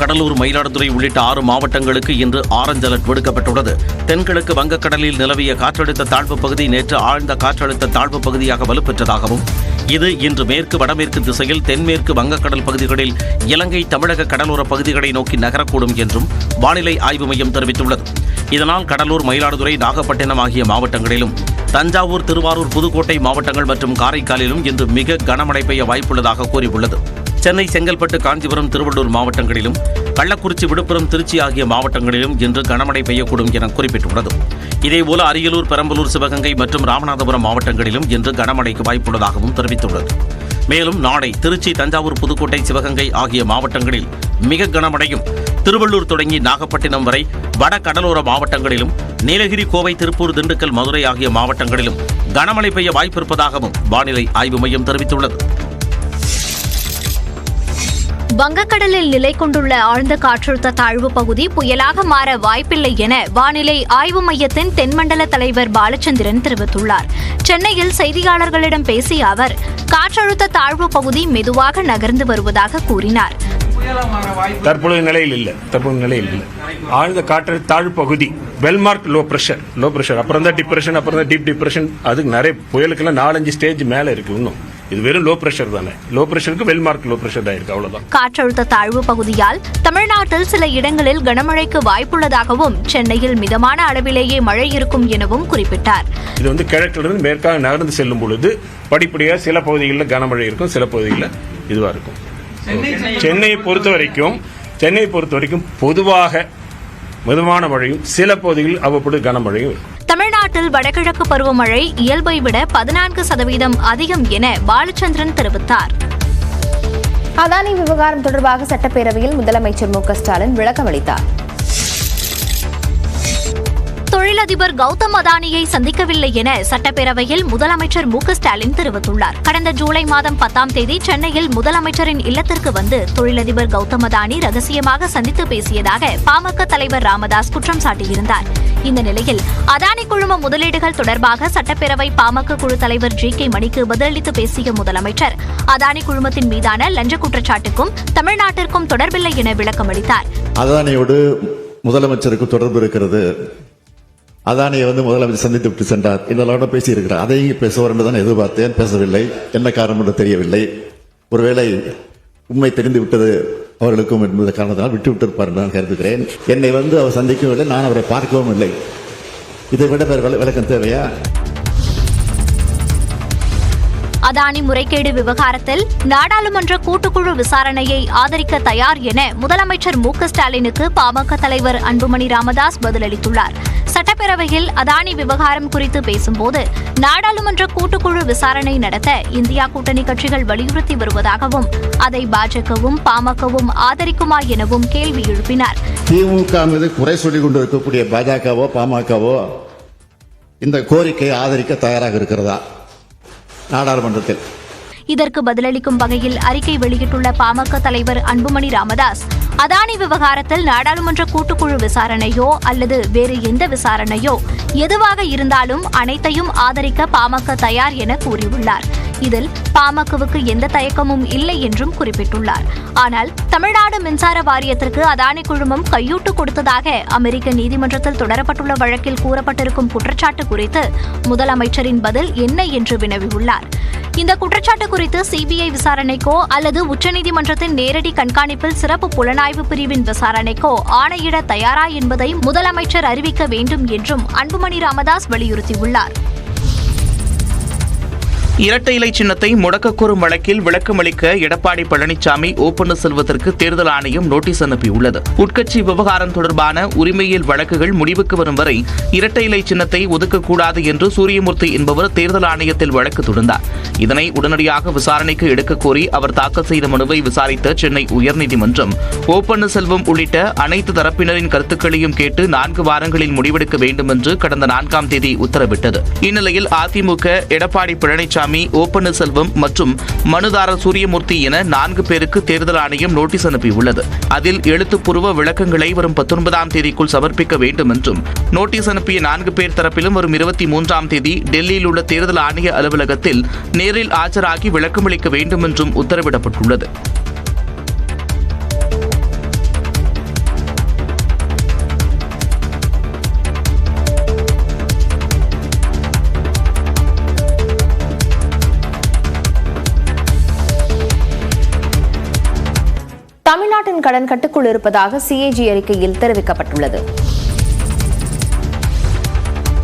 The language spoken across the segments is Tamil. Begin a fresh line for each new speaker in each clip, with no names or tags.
கடலூர் மயிலாடுதுறை உள்ளிட்ட ஆறு மாவட்டங்களுக்கு இன்று ஆரஞ்ச் அலர்ட் விடுக்கப்பட்டுள்ளது. தென்கிழக்கு வங்கக்கடலில் நிலவிய காற்றழுத்த தாழ்வு பகுதி நேற்று ஆழ்ந்த காற்றழுத்த தாழ்வு பகுதியாக வலுப்பெற்றதாகவும் இது இன்று மேற்கு வடமேற்கு திசையில் தென்மேற்கு வங்கக்கடல் பகுதிகளில் இலங்கை தமிழக கடலோர பகுதிகளை நோக்கி நகரக்கூடும் என்றும் வானிலை ஆய்வு மையம் தெரிவித்துள்ளது. இதனால் கடலூர் மயிலாடுதுறை நாகப்பட்டினம் ஆகிய மாவட்டங்களிலும் தஞ்சாவூர் திருவாரூர் புதுக்கோட்டை மாவட்டங்கள் மற்றும் காரைக்காலிலும் இன்று மிக கனமழை பெய்ய வாய்ப்புள்ளதாக கூறியுள்ளது. சென்னை செங்கல்பட்டு காஞ்சிபுரம் திருவள்ளூர் மாவட்டங்களிலும் கள்ளக்குறிச்சி விழுப்புரம் திருச்சி ஆகிய மாவட்டங்களிலும் இன்று கனமழை பெய்யக்கூடும் என குறிப்பிட்டுள்ளது. இதேபோல அரியலூர் பெரம்பலூர் சிவகங்கை மற்றும் ராமநாதபுரம் மாவட்டங்களிலும் இன்று கனமழைக்கு வாய்ப்புள்ளதாகவும் தெரிவித்துள்ளது. மேலும் நாளை திருச்சி தஞ்சாவூர் புதுக்கோட்டை சிவகங்கை ஆகிய மாவட்டங்களில் மிக கனமழையும் திருவள்ளூர் தொடங்கி நாகப்பட்டினம் வரை வட கடலோர மாவட்டங்களிலும் நீலகிரி கோவை திருப்பூர் திண்டுக்கல் மதுரை ஆகிய மாவட்டங்களிலும் கனமழை பெய்ய வாய்ப்பிருப்பதாகவும் வானிலை ஆய்வு மையம் தெரிவித்துள்ளது.
வங்கக்கடலில் நிலை கொண்டுள்ள ஆழ்ந்த காற்றழுத்த தாழ்வு பகுதி புயலாக மாற வாய்ப்பில்லை என வானிலை ஆய்வு மையத்தின் தென்மண்டல தலைவர் பாலச்சந்திரன் தெரிவித்துள்ளார். சென்னையில் செய்தியாளர்களிடம் பேசிய அவர் காற்றழுத்த தாழ்வு பகுதி மெதுவாக நகர்ந்து வருவதாக கூறினார்.
தற்பொழுது நிலையில் இல்லை. தற்பொழுது நிலையில் இல்லை. ஆழ்ந்த காற்று தாழ்வு பகுதி well marked low pressure low pressure அப்புறம் தான் டிப்ரெஷன் அப்புறம் தான் டீப் டிப்ரெஷன் அதுக்கு நிறைய புயலுக்கெல்லாம் நாலஞ்சு ஸ்டேஜ் மேலே இருக்கு இன்னும். இது வெறும் லோ ப்ரெஷர் தானே. லோ ப்ரெஷருக்கு வெல்மார்க் லோ ப்ரெஷர் தான் இருக்கு அவ்வளவுதான்.
காற்றழுத்த தாழ்வு பகுதியால் தமிழ்நாட்டில் சில இடங்களில் கனமழைக்கு வாய்ப்புள்ளதாகவும் சென்னையில் மிதமான அளவிலேயே மழை இருக்கும் எனவும் குறிப்பிட்டார்.
இது வந்து கிழக்கிலிருந்து மேற்காக நகர்ந்து செல்லும் பொழுது படிப்படியாக சில பகுதிகளில் கனமழை இருக்கும் சில பகுதிகளில் இதுவாக இருக்கும். சென்னையை பொறுத்த வரைக்கும் சென்னையை பொறுத்த வரைக்கும் பொதுவாக மிதமான மழையும் சில பகுதிகளில் அவ்வப்பொழுது கனமழையும் இருக்கும்.
தமிழ்நாட்டில் வடகிழக்கு பருவமழை இயல்பை விட பதினான்கு சதவீதம் அதிகம் என பாலச்சந்திரன் தெரிவித்தார்.
அதானி விவகாரம் தொடர்பாக சட்டப்பேரவையில் முதலமைச்சர் மு ஸ்டாலின் விளக்கம் அளித்தார்.
தொழிலதிபர் கௌதம் அதானியை சந்திக்கவில்லை என சட்டப்பேரவையில் முதலமைச்சர் மு ஸ்டாலின் தெரிவித்துள்ளார். கடந்த ஜூலை மாதம் பத்தாம் தேதி சென்னையில் முதலமைச்சரின் இல்லத்திற்கு வந்து தொழிலதிபர் கௌதம் அதானி ரகசியமாக சந்தித்து பேசியதாக பாமக தலைவர் ராமதாஸ் குற்றம் சாட்டியிருந்தார். இந்த நிலையில் அதானி குழும முதலீடுகள் தொடர்பாக சட்டப்பேரவை பாமக குழு தலைவர் ஜி கே மணிக்கு பதிலளித்து பேசிய முதலமைச்சர் அதானி குழுமத்தின் மீதான லஞ்ச குற்றச்சாட்டுக்கும் தமிழ்நாட்டிற்கும் தொடர்பில்லை என விளக்கம் அளித்தார்
அதானியோடு முதலமைச்சருக்கு தொடர்பு இருக்கிறது. அதானியை வந்து முதலமைச்சர் சந்தித்து விட்டு சென்றார். இதெல்லாம் பேசியிருக்கிறார். அதையும் பேசுவார் என்று தான் எதிர்பார்த்தேன். பேசவில்லை. என்ன காரணம் என்று தெரியவில்லை. ஒருவேளை உண்மை தெரிந்து விட்டது அவர்களுக்கும் என்பது காரணத்தினால் விட்டு விட்டிருப்பார் என்று நான் கருதுகிறேன். என்னை வந்து அவர் சந்திக்கவும் இல்லை நான் அவரை பார்க்கவும் இல்லை. இதை விட விளக்கம் தேவையா?
அதானி முறைகேடு விவகாரத்தில் நாடாளுமன்ற கூட்டுக்குழு விசாரணையை ஆதரிக்க தயார் என முதலமைச்சர் மு க ஸ்டாலினுக்கு பாமக தலைவர் அன்புமணி ராமதாஸ் பதிலளித்துள்ளார். சட்டப்பேரவையில் அதானி விவகாரம் குறித்து பேசும்போது நாடாளுமன்ற கூட்டுக்குழு விசாரணை நடத்த இந்தியா கூட்டணி கட்சிகள் வலியுறுத்தி வருவதாகவும் அதை பாஜகவும் பாமகவும் ஆதரிக்குமா எனவும் கேள்வி எழுப்பினார்.
திமுக மீது குறை சொல்லிக் கொண்டிருக்கக்கூடிய பாஜகவோ பாமகவோ இந்த கோரிக்கையை ஆதரிக்க தயாராக இருக்கிறதா? நாடாளுமன்றத்தில்.
இதற்கு பதிலளிக்கும் வகையில் அறிக்கை வெளியிட்டுள்ள பாமக தலைவர் அன்புமணி ராமதாஸ் அதானி விவகாரத்தில் நாடாளுமன்ற கூட்டுக்குழு விசாரணையோ அல்லது வேறு எந்த விசாரணையோ எதுவாக இருந்தாலும் அனைத்தையும் ஆதரிக்க பாமக தயார் என கூறியுள்ளார். இதில் பாமகவுக்கு எந்த தயக்கமும் இல்லை என்றும் குறிப்பிட்டுள்ளார். ஆனால் தமிழ்நாடு மின்சார வாரியத்திற்கு அதானி குழுமம் கையூட்டு கொடுத்ததாக அமெரிக்க நீதிமன்றத்தில் தொடரப்பட்டுள்ள வழக்கில் கூறப்பட்டிருக்கும் குற்றச்சாட்டு குறித்து முதலமைச்சரின் பதில் என்ன என்று வினவியுள்ளார். இந்த குற்றச்சாட்டு குறித்து சிபிஐ விசாரணைக்கோ அல்லது உச்சநீதிமன்றத்தின் நேரடி கண்காணிப்பில் சிறப்பு புலனாய்வு பிரிவின் விசாரணைக்கோ ஆணையிட தயாரா என்பதை முதலமைச்சர் அறிவிக்க வேண்டும் என்றும் அன்புமணி ராமதாஸ் வலியுறுத்தியுள்ளார்.
இரட்டை இலை சின்னத்தை முடக்க கோரும் வழக்கில் விளக்கமளிக்க எடப்பாடி பழனிசாமி ஓ பன்னீர்செல்வத்திற்கு தேர்தல் ஆணையம் நோட்டீஸ் அனுப்பியுள்ளது. உட்கட்சி விவகாரம் தொடர்பான உரிமையியல் வழக்குகள் முடிவுக்கு வரும் வரை இரட்டை இலை சின்னத்தை ஒதுக்கக்கூடாது என்று சூரியமூர்த்தி என்பவர் தேர்தல் ஆணையத்தில் வழக்கு தொடர்ந்தார் இதனை உடனடியாக விசாரணைக்கு எடுக்கக் கோரி அவர் தாக்கல் செய்த மனுவை விசாரித்த சென்னை உயர்நீதிமன்றம் ஓ பன்னீர்செல்வம் உள்ளிட்ட அனைத்து தரப்பினரின் கருத்துக்களையும் கேட்டு நான்கு வாரங்களில் முடிவெடுக்க வேண்டும் என்று கடந்த நான்காம் தேதி உத்தரவிட்டது. இந்நிலையில் அதிமுக எடப்பாடி பழனிசாமி ஓ பன்னீர்செல்வம் மற்றும் மனுதாரர் சூரியமூர்த்தி என நான்கு பேருக்கு தேர்தல் ஆணையம் நோட்டீஸ் அனுப்பியுள்ளது. அதில் எழுத்துப்பூர்வ விளக்கங்களை வரும் பத்தொன்பதாம் தேதிக்குள் சமர்ப்பிக்க வேண்டும் என்றும் நோட்டீஸ் அனுப்பிய நான்கு பேர் தரப்பிலும் வரும் இருபத்தி மூன்றாம் தேதி டெல்லியில் உள்ள தேர்தல் ஆணைய அலுவலகத்தில் நேரில் ஆஜராகி விளக்கமளிக்க வேண்டும் என்றும் உத்தரவிடப்பட்டுள்ளது.
தமிழ்நாட்டின் கடன் கட்டுக்குள் இருப்பதாக சிஏஜி அறிக்கையில் தெரிவிக்கப்பட்டுள்ளது.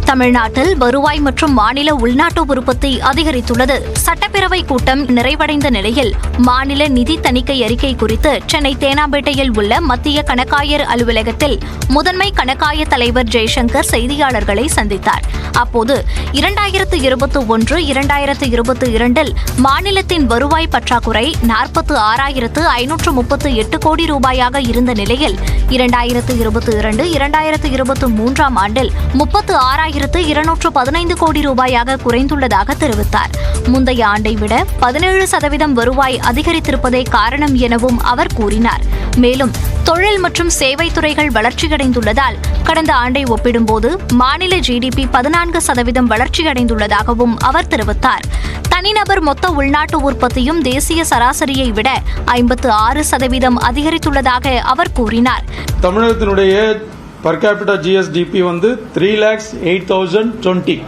தமிழ்நாட்டில் வருவாய் மற்றும் மாநில உள்நாட்டு உற்பத்தி அதிகரித்துள்ளது. சட்டப்பேரவை கூட்டம் நிறைவடைந்த நிலையில் மாநில நிதி தணிக்கை அறிக்கை குறித்து சென்னை தேனாம்பேட்டையில் உள்ள மத்திய கணக்காயர் அலுவலகத்தில் முதன்மை கணக்காய தலைவர் ஜெய்சங்கர் செய்தியாளர்களை சந்தித்தார். அப்போது இரண்டாயிரத்து இருபத்தி ஒன்று இரண்டாயிரத்து இருபத்தி இரண்டில் மாநிலத்தின் வருவாய் பற்றாக்குறை நாற்பத்து ஆறாயிரத்து ஐநூற்று முப்பத்து எட்டு கோடி ரூபாயாக இருந்த நிலையில் இரண்டாயிரத்து இருபத்தி இரண்டு இரண்டாயிரத்து இருபத்தி மூன்றாம் ஆண்டில் முப்பத்து ஆறாயிரத்து இருநூற்று பதினைந்து கோடி ரூபாயாக குறைந்துள்ளதாக தெரிவித்தார். முந்தைய ஆண்டை விட பதினேழு சதவீதம் வருவாய் அதிகரித்திருப்பதே காரணம் எனவும் அவர் கூறினார். மேலும் தொழில் மற்றும் சேவை துறைகள் வளர்ச்சியடைந்துள்ளதால் கடந்த ஆண்டை ஒப்பிடும்போது மாநில ஜிடிபி பதினான்கு சதவீதம் வளர்ச்சியடைந்துள்ளதாகவும் அவர் தெரிவித்தார். தனிநபர் மொத்த உள்நாட்டு உற்பத்தியும் தேசிய சராசரியை விட ஐம்பத்து ஆறு சதவீதம் அதிகரித்துள்ளதாக அவர் கூறினார்.
தமிழகத்தினுடைய பர் கேபிட்டா ஜிஎஸ்டிபி வந்து three lakhs eight thousand twenty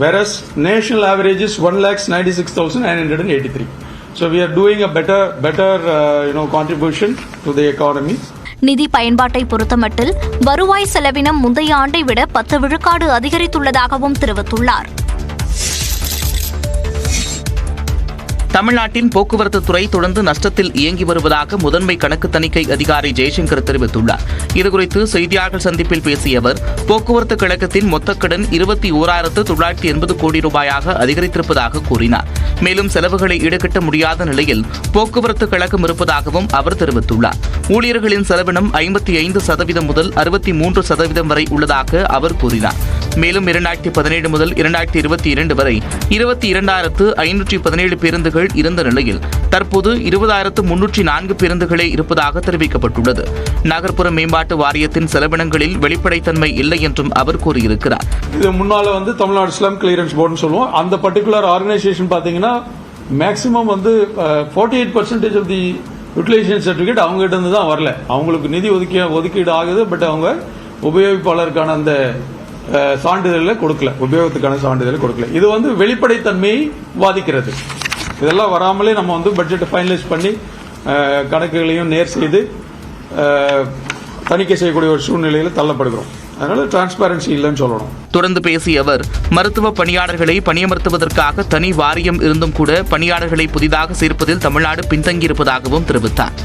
whereas national average is one lakhs ninety six thousand nine hundred and eighty three so we are doing a better better you know contribution to the economy
நிதி பயன்பாட்டை பொறுத்தமட்டில் வருவாய் செலவினம் முந்தைய ஆண்டை விட பத்து விழுக்காடு அதிகரித்துள்ளதாகவும் தெரிவித்துள்ளார்.
தமிழ்நாட்டின் போக்குவரத்து துறை தொடர்ந்து நஷ்டத்தில் இயங்கி வருவதாக முதன்மை கணக்கு தணிக்கை அதிகாரி ஜெய்சங்கர் தெரிவித்துள்ளார். இதுகுறித்து செய்தியாளர்கள் சந்திப்பில் பேசிய அவர் போக்குவரத்து கழகத்தின் மொத்த கடன் இருபத்தி ஓராயிரத்து தொள்ளாயிரத்தி எண்பது கோடி ரூபாயாக அதிகரித்திருப்பதாக கூறினார். மேலும் செலவுகளை ஈடுகட்ட முடியாத நிலையில் போக்குவரத்து கழகம் இருப்பதாகவும் அவர் தெரிவித்துள்ளார். ஊழியர்களின் செலவினம் ஐம்பத்தி ஐந்து சதவீதம் முதல் அறுபத்தி மூன்று சதவீதம் வரை உள்ளதாக அவர் கூறினார். மேலும் இரண்டாயிரத்தி பதினேழு முதல் இரண்டாயிரத்தி இருபத்தி இரண்டு வரை இருபத்தி இரண்டாயிரத்து ஐநூற்றி பதினேழு பேருந்துகள் இருந்த நிலையில் தற்போது இருபதாயிரத்து முன்னூற்றி நான்கு பேருந்துகளே இருப்பதாக தெரிவிக்கப்பட்டுள்ளது. நகர்ப்புற மேம்பாட்டு வாரியத்தின் செலவினங்களில் வெளிப்படைத்தன்மை இல்லை என்றும் அவர் கூறியிருக்கிறார்.
இது முன்னால வந்து தமிழ்நாடு ஸ்லம் கிளியரன்ஸ் போர்டுன்னு சொல்லுவோம். அந்த பர்டிகுலர் ஆர்கனைசேஷன் பார்த்தீங்கன்னா மேக்ஸிமம் வந்து forty eight percentage of the utilization certificate அவங்ககிட்ட இருந்து தான் வரல. அவங்களுக்கு நிதி ஒதுக்கி ஒதுக்கீடு ஆகுது பட் அவங்க உபயோகிப்பாளருக்கான அந்த அஹ், சான்றிதழை கொடுக்கல. உபயோகத்துக்கான சான்றிதழை கொடுக்கல. இது வந்து வெளிப்படைத்தன்மையை பாதிக்கிறது. இதெல்லாம் வராமலே நம்ம வந்து பட்ஜெட்டை ஃபைனலைஸ் பண்ணி கணக்குகளையும் நேர் செய்து தணிக்கை செய்யக்கூடிய ஒரு சூழ்நிலையில் தள்ளப்படுகிறோம். அதனால டிரான்ஸ்பேரன்சி இல்லைன்னு சொல்லணும்.
தொடர்ந்து பேசிய அவர் மருத்துவ பணியாளர்களை பணியமர்த்துவதற்காக தனி வாரியம் இருந்தும் கூட பணியாளர்களை புதிதாக சேர்ப்பதில் தமிழ்நாடு பின்தங்கியிருப்பதாகவும் தெரிவித்தார்.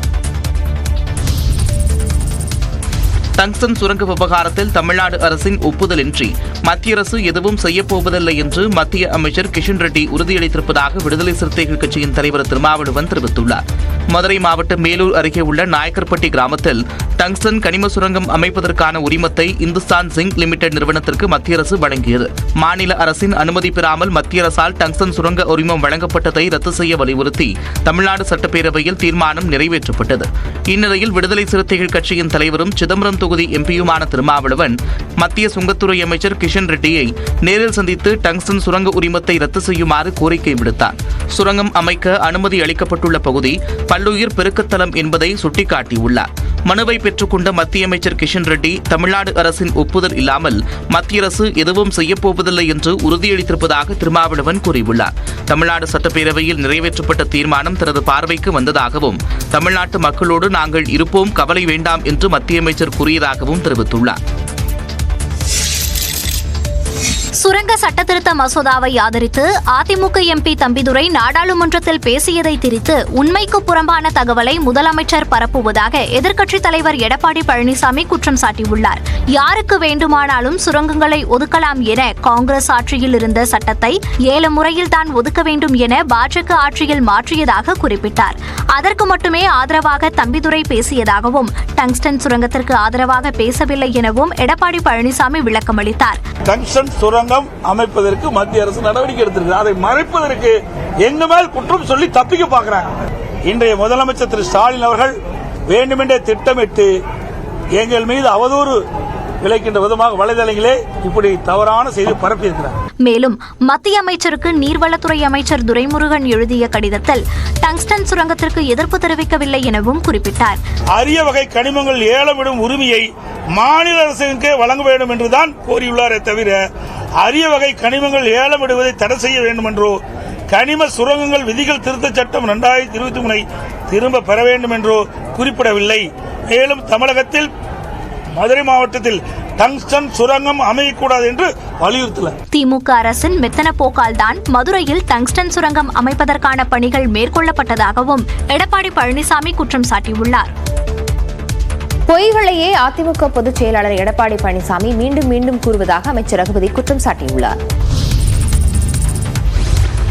டங்ஸ்டன் சுரங்க விவகாரத்தில் தமிழ்நாடு அரசின் ஒப்புதலின்றி மத்திய அரசு எதுவும் செய்யப்போவதில்லை என்று மத்திய அமைச்சர் கிஷன் ரெட்டி உறுதியளித்திருப்பதாக விடுதலை சிறுத்தைகள் கட்சியின் தலைவர் திருமாவளவன் தெரிவித்துள்ளார். மதுரை மாவட்டம் மேலூர் அருகே உள்ள நாயக்கர்பட்டி கிராமத்தில் டங்ஸ்டன் கனிம சுரங்கம் அமைப்பதற்கான உரிமத்தை இந்துஸ்தான் சிங் லிமிடெட் நிறுவனத்திற்கு மத்திய அரசு வழங்கியது. மாநில அரசின் அனுமதி பெறாமல் மத்திய அரசால் டங்ஸ்டன் சுரங்க உரிமம் வழங்கப்பட்டதை ரத்து செய்ய வலியுறுத்தி தமிழ்நாடு சட்டப்பேரவையில் தீர்மானம் நிறைவேற்றப்பட்டது. இந்நிலையில் விடுதலை சிறுத்தைகள் கட்சியின் தலைவரும் சிதம்பரம் தொகுதி எம்பியுமான திருமாவளவன் மத்திய சுங்கத்துறை அமைச்சர் கிஷன் ரெட்டியை நேரில் சந்தித்து டங்ஸ்டன் சுரங்க உரிமத்தை ரத்து செய்யுமாறு கோரிக்கை விடுத்தார். சுரங்கம் அமைக்க அனுமதி அளிக்கப்பட்டுள்ள பகுதி பல்லுயிர் பெருக்கத்தலம் என்பதை சுட்டிக்காட்டியுள்ளார். மனுவை பெற்றுக்கொண்ட மத்திய அமைச்சர் கிஷன் ரெட்டி தமிழ்நாடு அரசின் ஒப்புதல் இல்லாமல் மத்திய அரசு எதுவும் செய்யப்போவதில்லை என்று உறுதியளித்திருப்பதாக திருமாவளவன் கூறியுள்ளார். தமிழ்நாடு சட்டப்பேரவையில் நிறைவேற்றப்பட்ட தீர்மானம் தனது பார்வைக்கு வந்ததாகவும் தமிழ்நாட்டு மக்களோடு நாங்கள் இருப்போம் கவலை வேண்டாம் என்று மத்திய அமைச்சர் கூறியதாகவும் தெரிவித்துள்ளார்.
சுரங்க சட்டத்திருத்த மசோதாவை ஆதரித்து அதிமுக எம்பி தம்பிதுரை நாடாளுமன்றத்தில் பேசியதை திரித்து உண்மைக்கு புறம்பான தகவலை முதலமைச்சர் பரப்புவதாக எதிர்க்கட்சித் தலைவர் எடப்பாடி பழனிசாமி குற்றம் சாட்டியுள்ளார். யாருக்கு வேண்டுமானாலும் சுரங்கங்களை ஒதுக்கலாம் என காங்கிரஸ் ஆட்சியில் இருந்த சட்டத்தை ஏழு முறையில் தான் ஒதுக்க வேண்டும் என பாஜக ஆட்சியில் மாற்றியதாக குறிப்பிட்டார். அதற்கு மட்டுமே ஆதரவாக தம்பிதுரை பேசியதாகவும் டங்ஸ்டன் சுரங்கத்திற்கு ஆதரவாக பேசவில்லை எனவும் எடப்பாடி பழனிசாமி விளக்கமளித்தார்.
டங்ஸ்டன் சுரங்கம் அமைப்பதற்கு மத்திய அரசு நடவடிக்கை எடுத்திருக்கு அதை மறைப்பதற்கு எங்க மேல் குற்றம் சொல்லி தப்பிக்க பார்க்கறாங்க. இன்றைய முதலமைச்சர் திரு ஸ்டாலின் அவர்கள் வேண்டுமென்றே திட்டமிட்டு எங்கள் மீது அவதூறு விளைக்கின்ற விதமாக வலைதளங்களே இப்படி தவறான செய்தி பரப்பியிருக்கிறார்.
மேலும் மத்திய அமைச்சருக்கு நீர்வளத்துறை அமைச்சர் துரைமுருகன் எழுதிய கடிதத்தில் டங்ஸ்டன் சுரங்கத்திற்கு எதிர்ப்பு தெரிவிக்கவில்லை எனவும் குறிப்பிட்டார்.
அரிய வகை கனிமங்கள் ஏலமிடும் உரிமையை மாநில அரசுக்கே வழங்க வேண்டும் என்றுதான் கோரியுள்ளாரே தவிர அரிய வகை கனிமங்கள் ஏலமிடுவதை தடை செய்ய வேண்டும் என்றோ கனிம சுரங்கங்கள் விதிகள் திருத்தச் சட்டம் இரண்டாயிரத்தி இருபத்தி மூணை திரும்ப பெற வேண்டும் என்றோ குறிப்பிடவில்லை. மேலும் தமிழகத்தில் மதுரை மாவட்டத்தில் டங்ஸ்டன் சுரங்கம் அமையக்கூடாது என்று வலியுறுத்தல.
திமுக அரசின் மெத்தன போக்கால் தான் மதுரையில் டங்ஸ்டன் சுரங்கம் அமைப்பதற்கான பணிகள் மேற்கொள்ளப்பட்டதாகவும் எடப்பாடி பழனிசாமி குற்றம் சாட்டியுள்ளார்.
பொய்களையே அதிமுக பொதுச் செயலாளர் எடப்பாடி பழனிசாமி மீண்டும் மீண்டும் கூறுவதாக அமைச்சர் ரகுபதி குற்றம் சாட்டியுள்ளார்.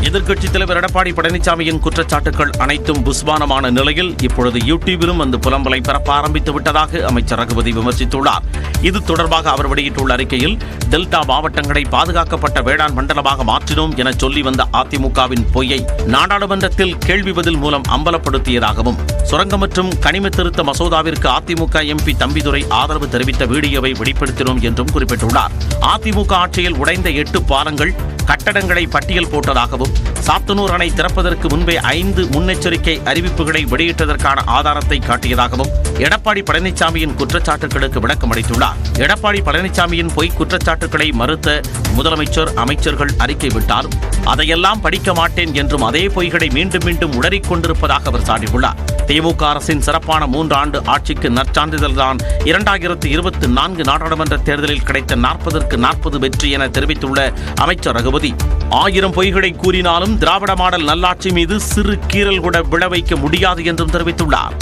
எதிர்க்கட்சித் தலைவர் எடப்பாடி பழனிசாமியின் குற்றச்சாட்டுகள் அனைத்தும் புஸ்வானமான நிலையில் இப்பொழுது யூடியூபிலும் வந்து புலம்பலை பரப்ப ஆரம்பித்து விட்டதாக அமைச்சர் ரகுபதி விமர்சித்துள்ளார். இது தொடர்பாக அவர் வெளியிட்டுள்ள அறிக்கையில் டெல்டா மாவட்டங்களை பாதுகாக்கப்பட்ட வேளாண் மண்டலமாக மாற்றினோம் என சொல்லி வந்த அதிமுகவின் பொய்யை நாடாளுமன்றத்தில் கேள்வி பதில் மூலம் அம்பலப்படுத்தியதாகவும் சுரங்க மற்றும் கனிம திருத்த மசோதாவிற்கு அதிமுக எம்பி தம்பிதுரை ஆதரவு தெரிவித்த வீடியோவை வெளிப்படுத்தினோம் என்றும் குறிப்பிட்டுள்ளார். அதிமுக ஆட்சியில் உடைந்த எட்டு பாலங்கள் கட்டடங்களை பட்டியல் போட்டதாகவும் சாத்தனூர் அணை திறப்பதற்கு முன்பே ஐந்து முன்னெச்சரிக்கை அறிவிப்புகளை வெளியிட்டதற்கான ஆதாரத்தை காட்டியதாகவும் எடப்பாடி பழனிசாமியின் குற்றச்சாட்டுகளுக்கு விளக்கம் அளித்துள்ளார் எடப்பாடி பழனிசாமியின் பொய் குற்றச்சாட்டுகளை மறுத்த முதலமைச்சர் அமைச்சர்கள் அறிக்கை விட்டாலும் அதையெல்லாம் படிக்க மாட்டேன் என்றும் அதே பொய்களை மீண்டும் மீண்டும் உளறிக்கொண்டிருப்பதாக அவர் சாட்டியுள்ளார் திமுக அரசின் சிறப்பான மூன்று ஆண்டு ஆட்சிக்கு நற்சான்றிதழ்தான் இரண்டாயிரத்து இருபத்தி நான்கு நாடாளுமன்ற தேர்தலில் கிடைத்த நாற்பதற்கு நாற்பது வெற்றி என தெரிவித்துள்ள அமைச்சர் ரகுபதி ஆயிரம் பொய்களை கூறினாலும் திராவிட மாடல் நல்லாட்சி மீது சிறு கீறல் கூட விழ வைக்க முடியாது என்றும் தெரிவித்துள்ளார்.